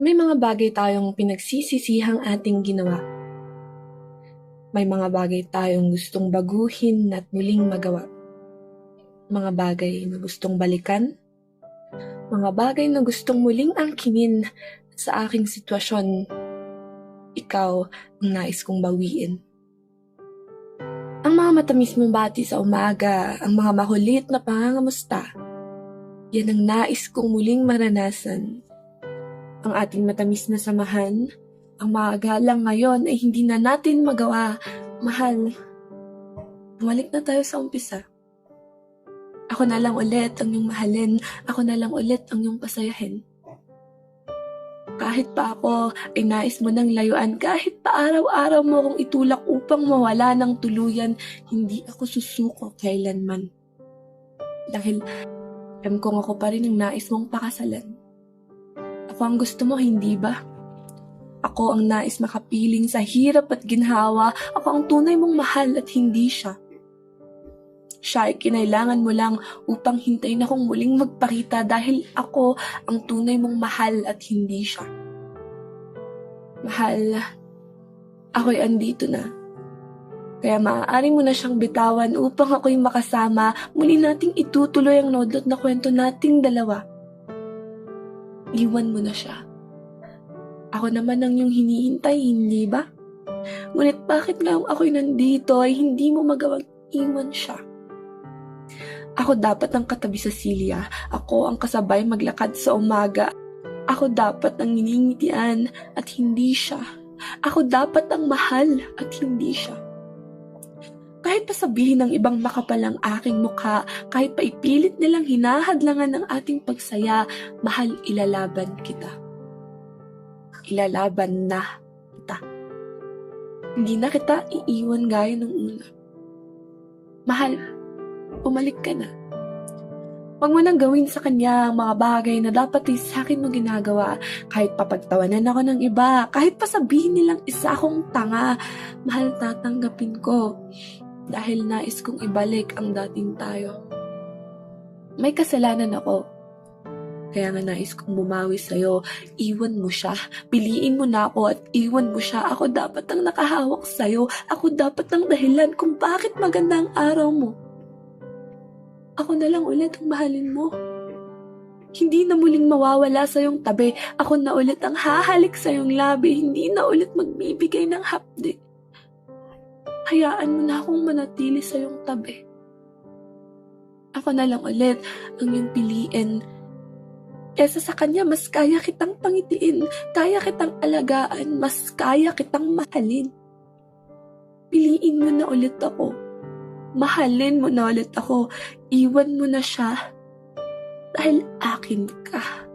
May mga bagay tayong pinagsisisihang ating ginawa. May mga bagay tayong gustong baguhin at muling magawa. Mga bagay na gustong balikan. Mga bagay na gustong muling angkinin sa aking sitwasyon. Ikaw ang nais kong bawiin. Ang mga matamis mong bati sa umaga, ang mga makulit na pangangamusta, yan ang nais kong muling maranasan ang ating matamis na samahan, ang maagalang ngayon ay hindi na natin magawa. Mahal, bumalik na tayo sa umpisa. Ako na lang ulit ang iyong mahalin, ako na lang ulit ang iyong pasayahin. Kahit pa ako ay nais mo ng layuan, kahit pa araw-araw mo akong itulak upang mawala ng tuluyan, hindi ako susuko kailanman. Dahil alam kong ako pa rin ang nais mong pakasalan. Ako ang gusto mo, hindi ba? Ako ang nais makapiling sa hirap at ginhawa. Ako ang tunay mong mahal at hindi siya. Siya ay kinailangan mo lang upang hintayin akong muling magpakita dahil ako ang tunay mong mahal at hindi siya. Mahal, ako'y andito na. Kaya maaari mo na siyang bitawan upang ako'y makasama, muli nating itutuloy ang nodlot na kwento nating dalawa iwan mo na siya. Ako naman ang yung hinihintay, hindi ba? Ngunit bakit nga ako'y nandito ay hindi mo magawang iwan siya? Ako dapat ang katabi sa silya. Ako ang kasabay maglakad sa umaga. Ako dapat ang niningitian at hindi siya. Ako dapat ang mahal at hindi siya. Kahit pa sabihin ng ibang makapalang aking mukha, kahit pa ipilit nilang hinahadlangan ng ating pagsaya, mahal ilalaban kita. Ilalaban na kita. Hindi na kita iiwan gaya ng una. Mahal, umalik ka na. Huwag mo nang gawin sa kanya ang mga bagay na dapat ay sa akin mo ginagawa. Kahit papagtawanan ako ng iba, kahit pa sabihin nilang isa akong tanga, mahal tatanggapin ko dahil nais kong ibalik ang dating tayo. May kasalanan ako. Kaya nga nais kong bumawi sa'yo. Iwan mo siya. Piliin mo na ako at iwan mo siya. Ako dapat ang nakahawak sa'yo. Ako dapat ang dahilan kung bakit maganda ang araw mo. Ako na lang ulit ang mahalin mo. Hindi na muling mawawala sa iyong tabi. Ako na ulit ang hahalik sa iyong labi. Hindi na ulit magbibigay ng hapdi hayaan mo na akong manatili sa iyong tabi. Ako na lang ulit ang iyong piliin. Kesa sa kanya, mas kaya kitang pangitiin, kaya kitang alagaan, mas kaya kitang mahalin. Piliin mo na ulit ako. Mahalin mo na ulit ako. Iwan mo na siya. Dahil akin ka.